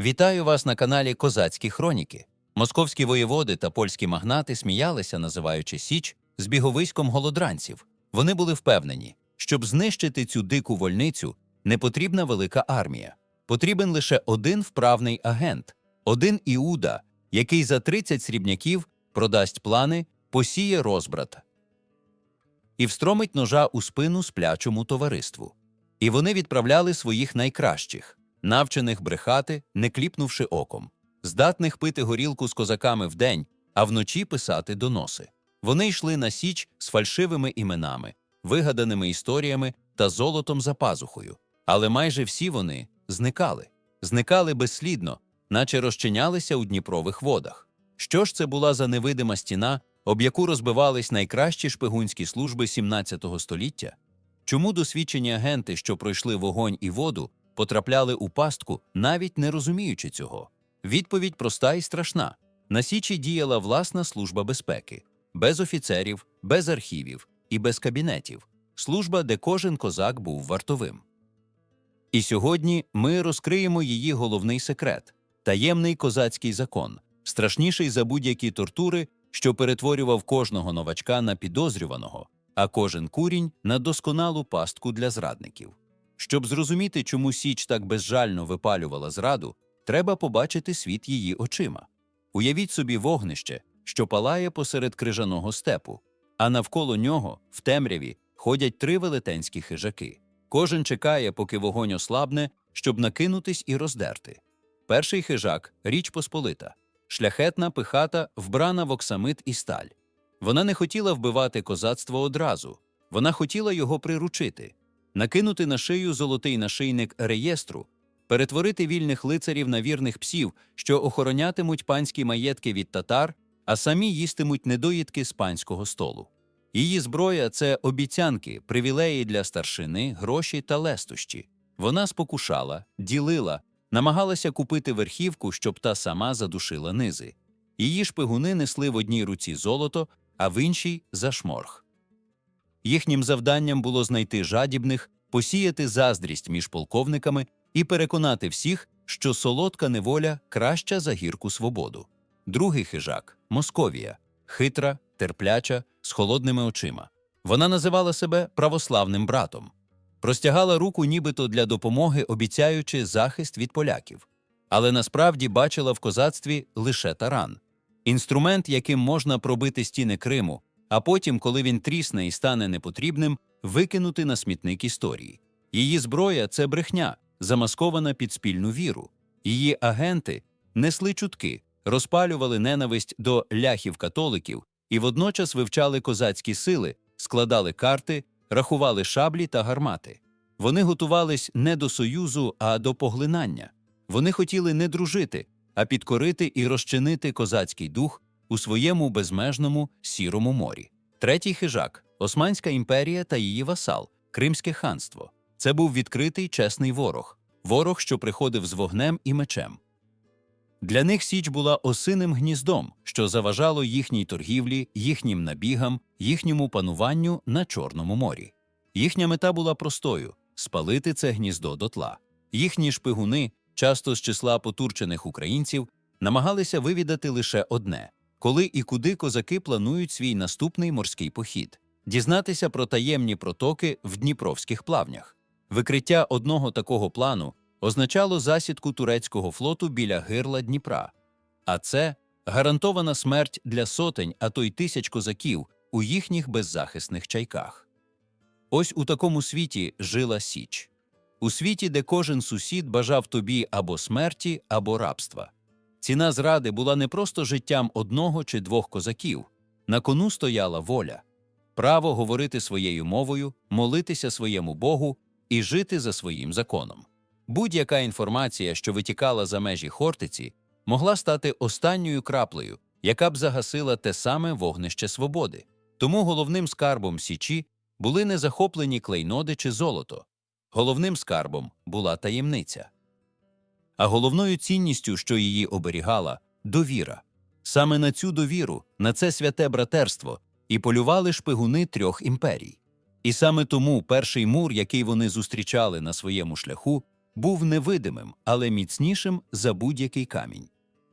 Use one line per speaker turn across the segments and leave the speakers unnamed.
Вітаю вас на каналі Козацькі Хроніки. Московські воєводи та польські магнати сміялися, називаючи Січ збіговиськом голодранців. Вони були впевнені, щоб знищити цю дику вольницю, не потрібна велика армія. Потрібен лише один вправний агент, один Іуда, який за 30 срібняків продасть плани, посіє розбрат і встромить ножа у спину сплячому товариству. І вони відправляли своїх найкращих, навчених брехати, не кліпнувши оком, здатних пити горілку з козаками вдень, а вночі писати доноси. Вони йшли на січ з фальшивими іменами, вигаданими історіями та золотом за пазухою. Але майже всі вони зникали, зникали безслідно, наче розчинялися у Дніпрових водах. Що ж це була за невидима стіна, об яку розбивались найкращі шпигунські служби 17 століття? Чому досвідчені агенти, що пройшли вогонь і воду, потрапляли у пастку, навіть не розуміючи цього? Відповідь проста і страшна. На Січі діяла власна служба безпеки, без офіцерів, без архівів і без кабінетів. Служба, де кожен козак був вартовим. І сьогодні ми розкриємо її головний секрет таємний козацький закон, страшніший за будь-які тортури, що перетворював кожного новачка на підозрюваного, а кожен курінь на досконалу пастку для зрадників. Щоб зрозуміти, чому Січ так безжально випалювала зраду, треба побачити світ її очима. Уявіть собі вогнище, що палає посеред крижаного степу, а навколо нього, в темряві, ходять три велетенські хижаки. Кожен чекає, поки вогонь ослабне, щоб накинутись і роздерти. Перший хижак річ Посполита, шляхетна пихата, вбрана в оксамит і сталь. Вона не хотіла вбивати козацтво одразу, вона хотіла його приручити, накинути на шию золотий нашийник реєстру, перетворити вільних лицарів на вірних псів, що охоронятимуть панські маєтки від татар, а самі їстимуть недоїдки з панського столу. Її зброя це обіцянки, привілеї для старшини, гроші та лестощі. Вона спокушала, ділила, намагалася купити верхівку, щоб та сама задушила низи. Її шпигуни несли в одній руці золото, а в іншій зашморг. Їхнім завданням було знайти жадібних, посіяти заздрість між полковниками і переконати всіх, що солодка неволя краща за гірку свободу. Другий хижак Московія, хитра, терпляча, з холодними очима. Вона називала себе православним братом, простягала руку нібито для допомоги, обіцяючи захист від поляків, але насправді бачила в козацтві лише таран інструмент, яким можна пробити стіни Криму, а потім, коли він трісне і стане непотрібним, викинути на смітник історії. Її зброя це брехня, замаскована під спільну віру. Її агенти несли чутки, розпалювали ненависть до ляхів-католиків і водночас вивчали козацькі сили, складали карти, рахували шаблі та гармати. Вони готувались не до союзу, а до поглинання. Вони хотіли не дружити, а підкорити і розчинити козацький дух у своєму безмежному сірому морі. Третій хижак Османська імперія та її васал, Кримське ханство. Це був відкритий чесний ворог, ворог, що приходив з вогнем і мечем. Для них Січ була осиним гніздом, що заважало їхній торгівлі, їхнім набігам, їхньому пануванню на Чорному морі. Їхня мета була простою спалити це гніздо дотла. Їхні шпигуни, часто з числа потурчених українців, намагалися вивідати лише одне коли і куди козаки планують свій наступний морський похід, дізнатися про таємні протоки в дніпровських плавнях. Викриття одного такого плану означало засідку турецького флоту біля гирла Дніпра, а це гарантована смерть для сотень, а то й тисяч козаків у їхніх беззахисних чайках. Ось у такому світі жила Січ. У світі, де кожен сусід бажав тобі або смерті, або рабства. Ціна зради була не просто життям одного чи двох козаків, на кону стояла воля, право говорити своєю мовою, молитися своєму Богу і жити за своїм законом. Будь-яка інформація, що витікала за межі Хортиці, могла стати останньою краплею, яка б загасила те саме вогнище свободи. Тому головним скарбом Січі були не захоплені клейноди чи золото. Головним скарбом була таємниця. А головною цінністю, що її оберігала, довіра. Саме на цю довіру, на це святе братерство, і полювали шпигуни трьох імперій. І саме тому перший мур, який вони зустрічали на своєму шляху, був невидимим, але міцнішим за будь-який камінь.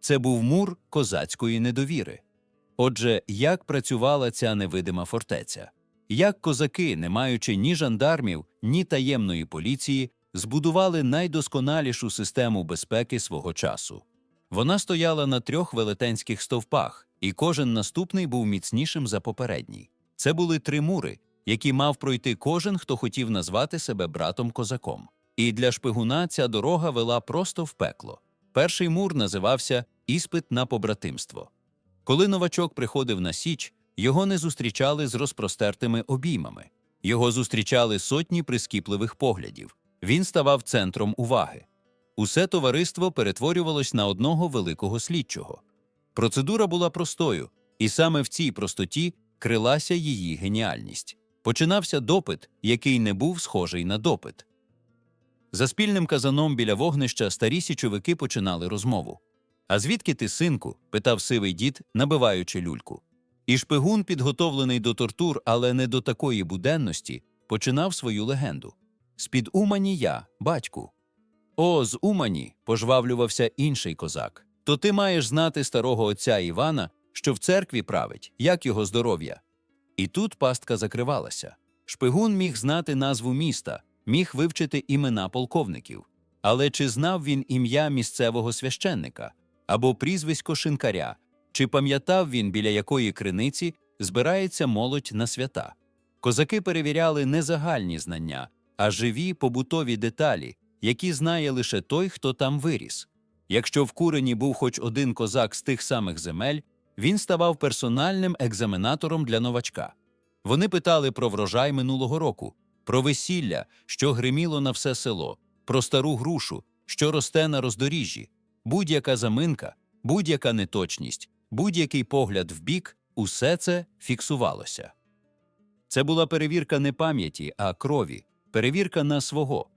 Це був мур козацької недовіри. Отже, як працювала ця невидима фортеця? Як козаки, не маючи ні жандармів, ні таємної поліції, збудували найдосконалішу систему безпеки свого часу? Вона стояла на трьох велетенських стовпах, і кожен наступний був міцнішим за попередній. Це були три мури, які мав пройти кожен, хто хотів назвати себе братом козаком. І для шпигуна ця дорога вела просто в пекло. Перший мур називався Іспит на побратимство. Коли новачок приходив на Січ, його не зустрічали з розпростертими обіймами. Його зустрічали сотні прискіпливих поглядів. Він ставав центром уваги. Усе товариство перетворювалось на одного великого слідчого. Процедура була простою, і саме в цій простоті крилася її геніальність. Починався допит, який не був схожий на допит. За спільним казаном біля вогнища старі січовики починали розмову. А звідки ти, синку? питав сивий дід, набиваючи люльку. І шпигун, підготовлений до тортур, але не до такої буденності, починав свою легенду. З-під Умані я, батьку. О, з Умані, пожвавлювався інший козак. То ти маєш знати старого отця Івана, що в церкві править, як його здоров'я. І тут пастка закривалася. Шпигун міг знати назву міста, міг вивчити імена полковників. Але чи знав він ім'я місцевого священника або прізвисько шинкаря, чи пам'ятав він, біля якої криниці збирається молодь на свята? Козаки перевіряли не загальні знання, а живі побутові деталі, які знає лише той, хто там виріс. Якщо в курені був хоч один козак з тих самих земель, він ставав персональним екзаменатором для новачка. Вони питали про врожай минулого року, про весілля, що гриміло на все село, про стару грушу, що росте на роздоріжжі. Будь-яка заминка, будь-яка неточність, будь-який погляд вбік – усе це фіксувалося. Це була перевірка не пам'яті, а крові, перевірка на свого.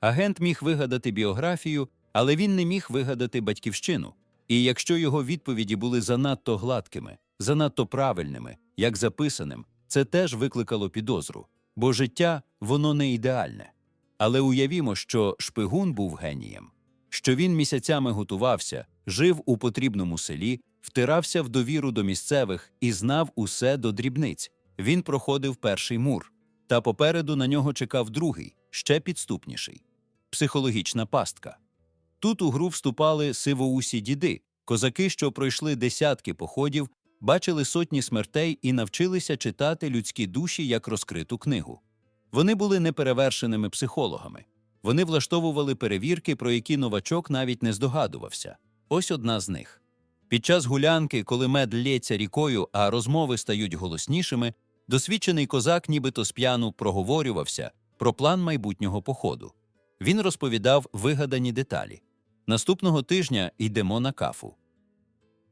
Агент міг вигадати біографію, але він не міг вигадати батьківщину. І якщо його відповіді були занадто гладкими, занадто правильними, як записаним, це теж викликало підозру, бо життя воно не ідеальне. Але уявімо, що шпигун був генієм, що він місяцями готувався, жив у потрібному селі, втирався в довіру до місцевих і знав усе до дрібниць. Він проходив перший мур, та попереду на нього чекав другий, ще підступніший психологічна пастка. Тут у гру вступали сивоусі діди, козаки, що пройшли десятки походів, бачили сотні смертей і навчилися читати людські душі як розкриту книгу. Вони були неперевершеними психологами. Вони влаштовували перевірки, про які новачок навіть не здогадувався. Ось одна з них. Під час гулянки, коли мед лється рікою, а розмови стають голоснішими, досвідчений козак нібито сп'яну проговорювався про план майбутнього походу. Він розповідав вигадані деталі. Наступного тижня йдемо на кафу.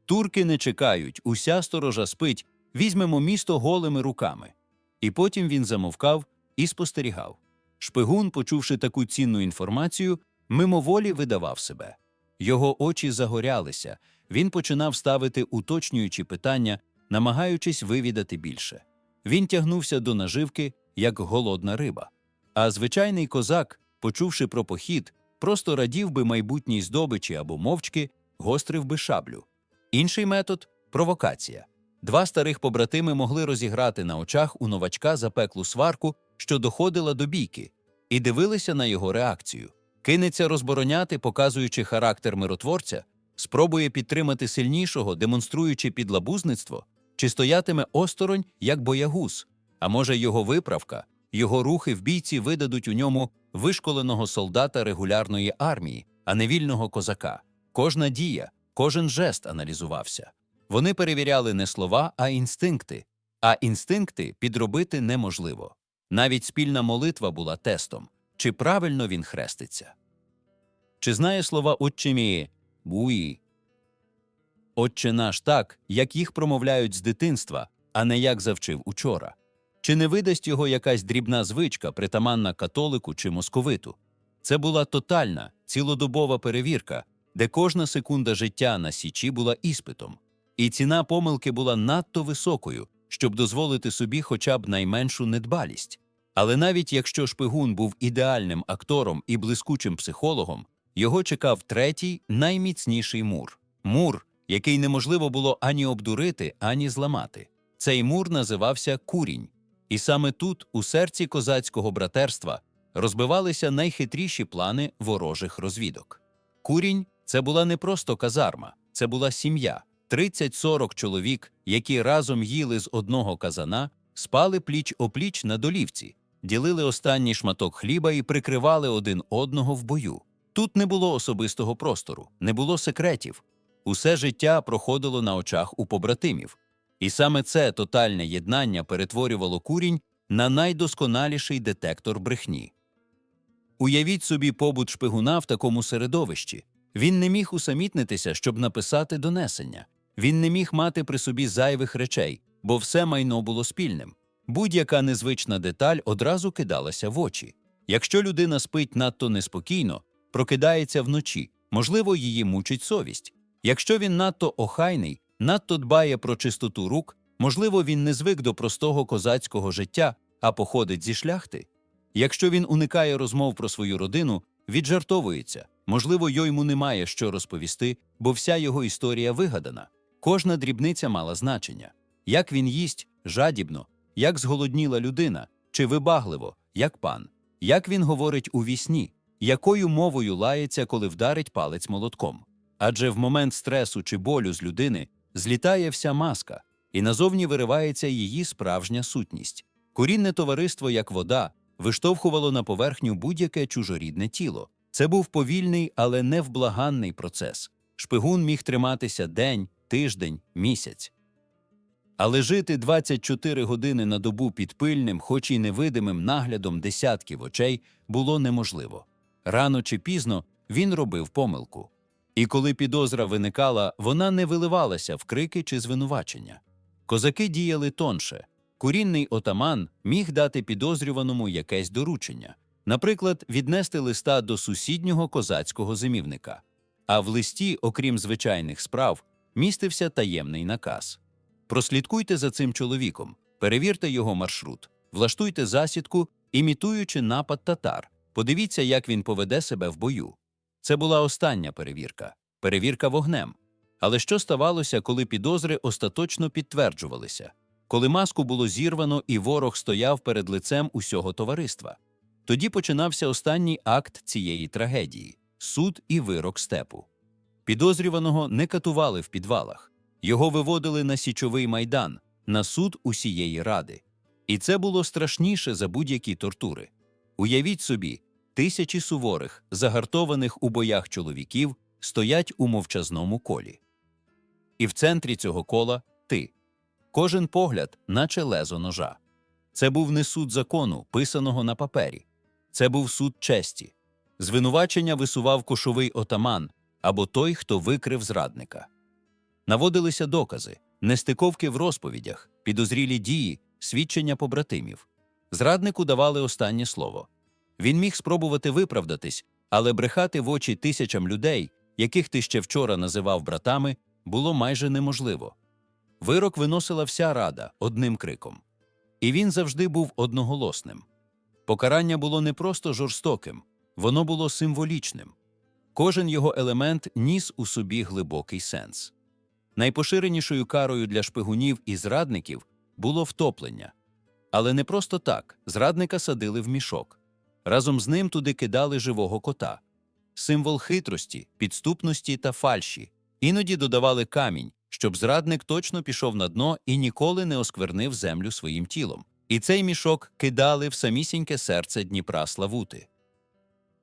Турки не чекають, уся сторожа спить, візьмемо місто голими руками. І потім він замовкав і спостерігав. Шпигун, почувши таку цінну інформацію, мимоволі видавав себе. Його очі загорялися, він починав ставити уточнюючі питання, намагаючись вивідати більше. Він тягнувся до наживки, як голодна риба. А звичайний козак, почувши про похід, просто радів би майбутній здобичі або мовчки, гострив би шаблю. Інший метод провокація. Два старих побратими могли розіграти на очах у новачка запеклу сварку, що доходила до бійки, і дивилися на його реакцію. Кинеться розбороняти, показуючи характер миротворця, спробує підтримати сильнішого, демонструючи підлабузництво, чи стоятиме осторонь, як боягуз, а може, його виправка, його рухи в бійці видадуть у ньому вишколеного солдата регулярної армії, а не вільного козака. Кожна дія, кожен жест аналізувався. Вони перевіряли не слова, а інстинкти, а інстинкти підробити неможливо. Навіть спільна молитва була тестом, чи правильно він хреститься. Чи знає слова «Отче мій» «Буї»? «Отче наш» так, як їх промовляють з дитинства, а не як завчив учора. Чи не видасть його якась дрібна звичка, притаманна католику чи московиту? Це була тотальна, цілодобова перевірка, де кожна секунда життя на січі була іспитом, і ціна помилки була надто високою, щоб дозволити собі хоча б найменшу недбалість. Але навіть якщо шпигун був ідеальним актором і блискучим психологом, його чекав третій найміцніший мур мур, який неможливо було ані обдурити, ані зламати. Цей мур називався Курінь. І саме тут, у серці козацького братерства, розбивалися найхитріші плани ворожих розвідок. Курінь це була не просто казарма, це була сім'я. 30-40 чоловік, які разом їли з одного казана, спали пліч опліч на долівці, ділили останній шматок хліба і прикривали один одного в бою. Тут не було особистого простору, не було секретів. Усе життя проходило на очах у побратимів. І саме це тотальне єднання перетворювало курінь на найдосконаліший детектор брехні. Уявіть собі побут шпигуна в такому середовищі. Він не міг усамітнитися, щоб написати донесення. Він не міг мати при собі зайвих речей, бо все майно було спільним. Будь-яка незвична деталь одразу кидалася в очі. Якщо людина спить надто неспокійно, прокидається вночі, можливо, її мучить совість. Якщо він надто охайний, надто дбає про чистоту рук, можливо, він не звик до простого козацького життя, а походить зі шляхти. Якщо він уникає розмов про свою родину, віджартовується, можливо, йому немає що розповісти, бо вся його історія вигадана. Кожна дрібниця мала значення. Як він їсть жадібно, як зголодніла людина, чи вибагливо, як пан, як він говорить у вісні, якою мовою лається, коли вдарить палець молотком. Адже в момент стресу чи болю з людини злітає вся маска, і назовні виривається її справжня сутність. Корінне товариство, як вода, виштовхувало на поверхню будь-яке чужорідне тіло. Це був повільний, але невблаганний процес. Шпигун міг триматися день, тиждень, місяць. Але жити 24 години на добу під пильним, хоч і невидимим наглядом десятків очей, було неможливо. Рано чи пізно він робив помилку. І коли підозра виникала, вона не виливалася в крики чи звинувачення. Козаки діяли тонше. Курінний отаман міг дати підозрюваному якесь доручення, наприклад, віднести листа до сусіднього козацького зимівника. А в листі, окрім звичайних справ, містився таємний наказ. Прослідкуйте за цим чоловіком, перевірте його маршрут, влаштуйте засідку, імітуючи напад татар. Подивіться, як він поведе себе в бою. Це була остання перевірка перевірка вогнем. Але що ставалося, коли підозри остаточно підтверджувалися, коли маску було зірвано і ворог стояв перед лицем усього товариства? Тоді починався останній акт цієї трагедії суд і вирок степу. Підозрюваного не катували в підвалах, його виводили на січовий майдан, на суд усієї ради. І це було страшніше за будь-які тортури. Уявіть собі, тисячі суворих, загартованих у боях чоловіків стоять у мовчазному колі. І в центрі цього кола ти. Кожен погляд, наче лезо ножа. Це був не суд закону, писаного на папері. Це був суд честі. Звинувачення висував кошовий отаман або той, хто викрив зрадника. Наводилися докази, нестиковки в розповідях, підозрілі дії, свідчення побратимів. Зраднику давали останнє слово. Він міг спробувати виправдатись, але брехати в очі тисячам людей, яких ти ще вчора називав братами, було майже неможливо. Вирок виносила вся рада одним криком. І він завжди був одноголосним. Покарання було не просто жорстоким, воно було символічним. Кожен його елемент ніс у собі глибокий сенс. Найпоширенішою карою для шпигунів і зрадників було втоплення. Але не просто так зрадника садили в мішок. Разом з ним туди кидали живого кота, символ хитрості, підступності та фальші. Іноді додавали камінь, щоб зрадник точно пішов на дно і ніколи не осквернив землю своїм тілом. І цей мішок кидали в самісіньке серце Дніпра Славути.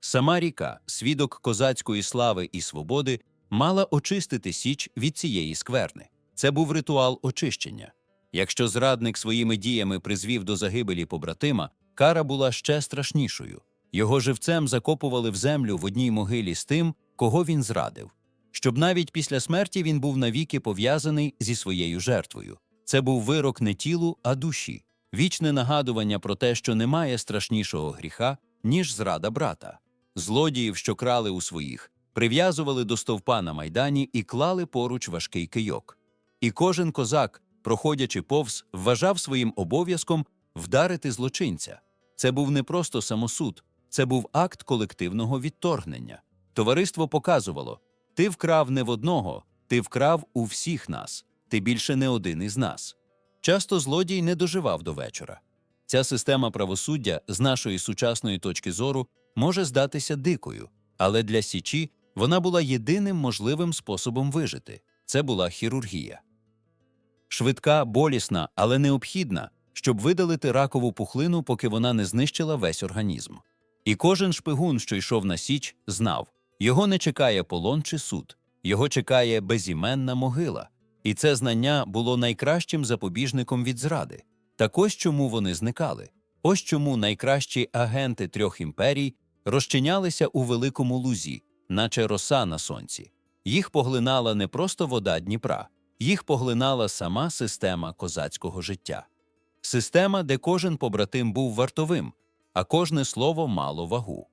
Сама ріка, свідок козацької слави і свободи, мала очистити Січ від цієї скверни. Це був ритуал очищення. Якщо зрадник своїми діями призвів до загибелі побратима, кара була ще страшнішою. Його живцем закопували в землю в одній могилі з тим, кого він зрадив, щоб навіть після смерті він був навіки пов'язаний зі своєю жертвою. Це був вирок не тілу, а душі, вічне нагадування про те, що немає страшнішого гріха, ніж зрада брата. Злодіїв, що крали у своїх, прив'язували до стовпа на майдані і клали поруч важкий кийок. І кожен козак, проходячи повз, вважав своїм обов'язком вдарити злочинця. Це був не просто самосуд, це був акт колективного відторгнення. Товариство показувало: ти вкрав не в одного, ти вкрав у всіх нас, ти більше не один із нас. Часто злодій не доживав до вечора. Ця система правосуддя з нашої сучасної точки зору може здатися дикою, але для Січі вона була єдиним можливим способом вижити це була хірургія. Швидка, болісна, але необхідна, щоб видалити ракову пухлину, поки вона не знищила весь організм. І кожен шпигун, що йшов на Січ, знав його не чекає полон чи суд, його чекає безіменна могила. І це знання було найкращим запобіжником від зради. Так ось чому вони зникали. Ось чому найкращі агенти трьох імперій розчинялися у великому лузі, наче роса на сонці. Їх поглинала не просто вода Дніпра, їх поглинала сама система козацького життя. Система, де кожен побратим був вартовим, а кожне слово мало вагу.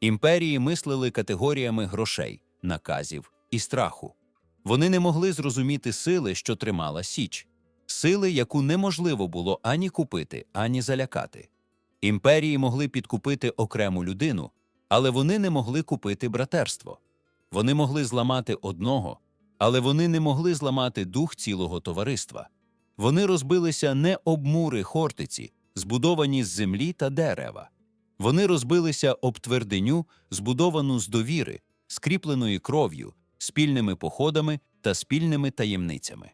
Імперії мислили категоріями грошей, наказів і страху. Вони не могли зрозуміти сили, що тримала Січ, сили, яку неможливо було ані купити, ані залякати. Імперії могли підкупити окрему людину, але вони не могли купити братерство. Вони могли зламати одного, але вони не могли зламати дух цілого товариства. Вони розбилися не об мури Хортиці, збудовані з землі та дерева. Вони розбилися об твердиню, збудовану з довіри, скріпленої кров'ю, спільними походами та спільними таємницями.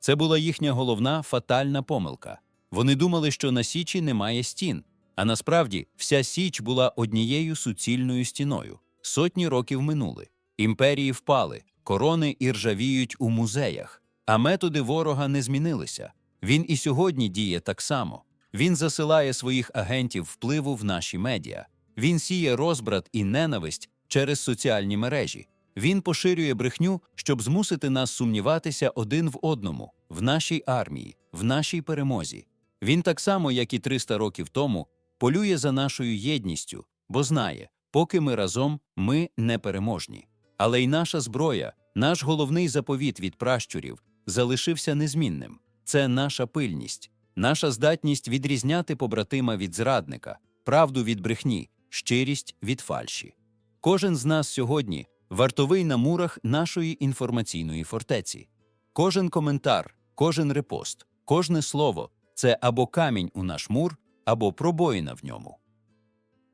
Це була їхня головна фатальна помилка. Вони думали, що на Січі немає стін, а насправді вся Січ була однією суцільною стіною. Сотні років минули, імперії впали, корони іржавіють у музеях, а методи ворога не змінилися. Він і сьогодні діє так само. Він засилає своїх агентів впливу в наші медіа. Він сіє розбрат і ненависть через соціальні мережі. Він поширює брехню, щоб змусити нас сумніватися один в одному, в нашій армії, в нашій перемозі. Він так само, як і 300 років тому, полює за нашою єдністю, бо знає, поки ми разом, ми непереможні. Але й наша зброя, наш головний заповіт від пращурів, залишився незмінним. Це наша пильність, наша здатність відрізняти побратима від зрадника, правду від брехні, щирість від фальші. Кожен з нас сьогодні вартовий на мурах нашої інформаційної фортеці. Кожен коментар, кожен репост, кожне слово це або камінь у наш мур, або пробоїна в ньому.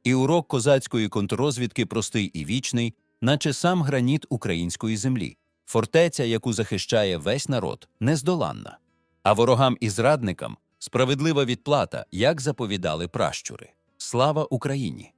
І урок козацької контррозвідки простий і вічний, наче сам граніт української землі, фортеця, яку захищає весь народ, нездоланна. А ворогам і зрадникам справедлива відплата, як заповідали пращури. Слава Україні!